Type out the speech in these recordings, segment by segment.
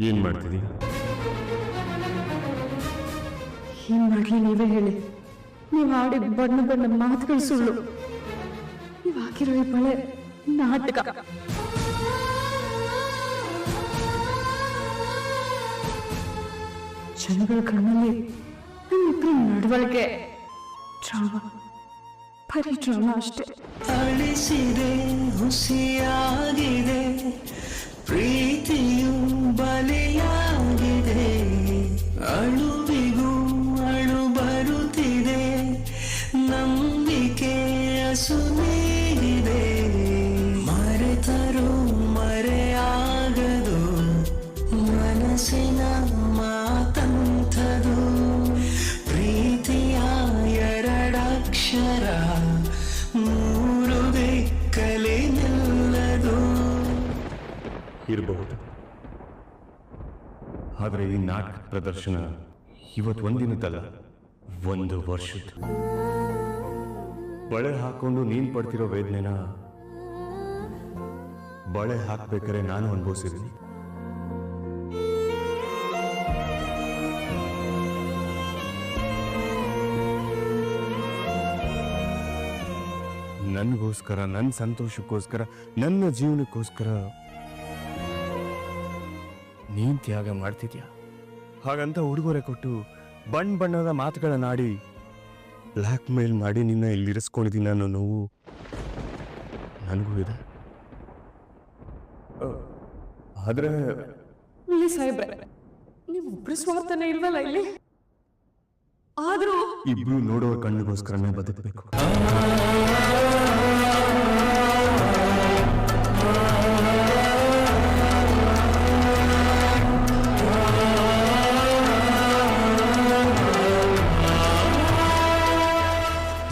ಏನ್ ಮಾಡ್ತಿದೀಯ? ಏನ್ ಮಾಡ್ಲಿ ನೀವೇ ಹೇಳಿ. ನೀವು ಆಡಿ ಬಣ್ಣ ಬಣ್ಣ ಮಾತುಗಳು ಸುಳ್ಳು. ನೀವು ಹಾಕಿರೋ ಈ ಬಳೆ ನಾಟಕ. ಜನಗಳ ಕಣ್ಣಲ್ಲಿ ನಮ್ಮಿಬ್ರ ನಡವಳಿಕೆ. ಡ್ರಾಮಾ. ಬರೀ ಡ್ರಾಮಾ ಅಷ್ಟೇ. ಅಳಿಸಿದೆ ಹುಸಿಯಾಗಿದೆ. ಎರಡಕ್ಷರ ಮೂರು ಕಲೆ ಇರಬಹುದು. ಆದರೆ ಈ ನಾಟಕ ಪ್ರದರ್ಶನ ಇವತ್ತು ಒಂದಿನದಲ್ಲ ಒಂದು ವರ್ಷದ ಬಳೆ ಹಾಕೊಂಡು ನೀನ್ ಪಡ್ತಿರೋ ವೇದನೆನ ಬಳೆ ಹಾಕ್ಬೇಕಾರೆ ನಾನು ಅನುಭವಿಸಿದ್ದೀನಿ. ನನಗೋಸ್ಕರ ನನ್ನ ಸಂತೋಷಕ್ಕೋಸ್ಕರ, ನನ್ನ ಜೀವನಕ್ಕೋಸ್ಕರ ನೀನ್ ತ್ಯಾಗ ಮಾಡ್ತಿದ್ಯಾ? ಹಾಗಂತ ಉಡುಗೊರೆ ಕೊಟ್ಟು ಬಣ್ಣ ಬಣ್ಣದ ಮಾತುಗಳನ್ನಾಡಿ ಬ್ಲ್ಯಾಕ್ ಮೇಲ್ ಮಾಡಿ ನಿನ್ನ ಇಲ್ಲಿರಿಸ್ಕೊಂಡಿದ್ದೀನಿ ಅನ್ನೋ ನೋವು ನನಗೂ ಇದೆ. ಆದ್ರೆ ಸಾಹೇಬ್ರೆ ನೀವು ಒಬ್ರು ಸ್ವಾರ್ಥನೇ ಇಲ್ವಲ್ಲ ಇಲ್ಲಿ? ಆದ್ರೂ ಇಬ್ರು ನೋಡುವ ಕಣ್ಣಿಗೋಸ್ಕರನೇ ಬದುಕಬೇಕು.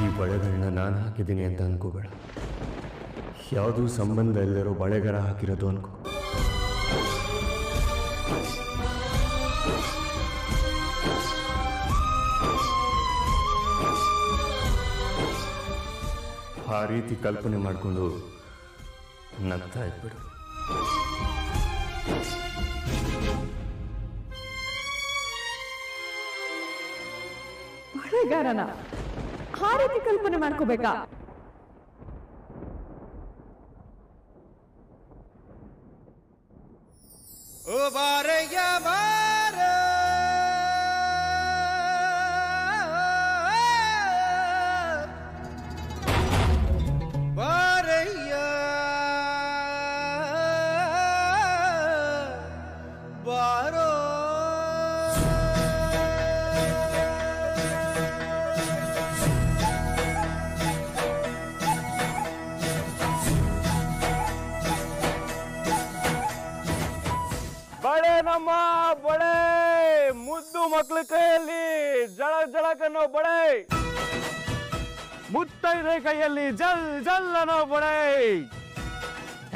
ಈ ಬಳೆಗಳನ್ನ ನಾನು ಹಾಕಿದ್ದೀನಿ ಅಂತ ಅನ್ಕೋಬೇಡ. ಯಾವುದೂ ಸಂಬಂಧ ಇಲ್ಲದಿರೋ ಬಳೆಗಳ ಹಾಕಿರೋದು ಅನ್ಕೋ. ಆ ರೀತಿ ಕಲ್ಪನೆ ಮಾಡಿಕೊಂಡು ನಗ್ತಾ ಇದ್ಬಿಡು. ಮಳೆಗಾರನ ಆ ರೀತಿ ಕಲ್ಪನೆ ಮಾಡ್ಕೋಬೇಕಾ? ಓ ಬಾರಯ್ಯ ಬಾರ ನಮ್ಮ ಬಳೆ. ಮುದ್ದು ಮಕ್ಕಳ ಕೈಯಲ್ಲಿ ಜಳ ಜಳಕ್ ಅನ್ನೋ ಬಳೆ. ಮುತ್ತೈದೆ ಕೈಯಲ್ಲಿ ಜಲ್ ಜಲ್ ಅನ್ನೋ ಬಳೆ.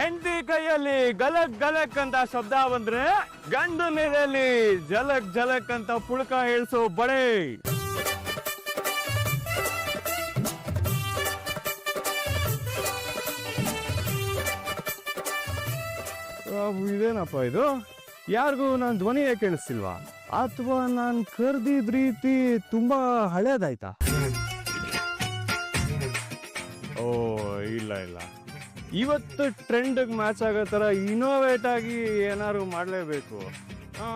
ಹೆಂಡತಿ ಕೈಯಲ್ಲಿ ಗಲಕ್ ಗಲಕ್ ಅಂತ ಶಬ್ದ ಬಂದ್ರೆ ಗಂಡು ನೀರಲ್ಲಿ ಜಲಕ್ ಜಲಕ್ ಅಂತ ಪುಳಕ ಹೇಳ್ಸೋ ಬಳೆ. ಇದೇನಪ್ಪ ಇದು? ಯಾರಿಗೂ ನನ್ನ ಧ್ವನಿಯೇ ಕೇಳಿಸ್ತಿಲ್ವಾ ಅಥವಾ ನಾನು ಕರೆದಿದ್ದ ರೀತಿ ತುಂಬಾ ಹಳೇದಾಯ್ತಾ ಓ ಇಲ್ಲ ಇಲ್ಲ ಇವತ್ತು ಟ್ರೆಂಡ್ ಮ್ಯಾಚ್ ಆಗೋ ಥರ ಇನೋವೇಟ್ ಆಗಿ ಏನಾದ್ರು ಮಾಡಲೇಬೇಕು ಹಾ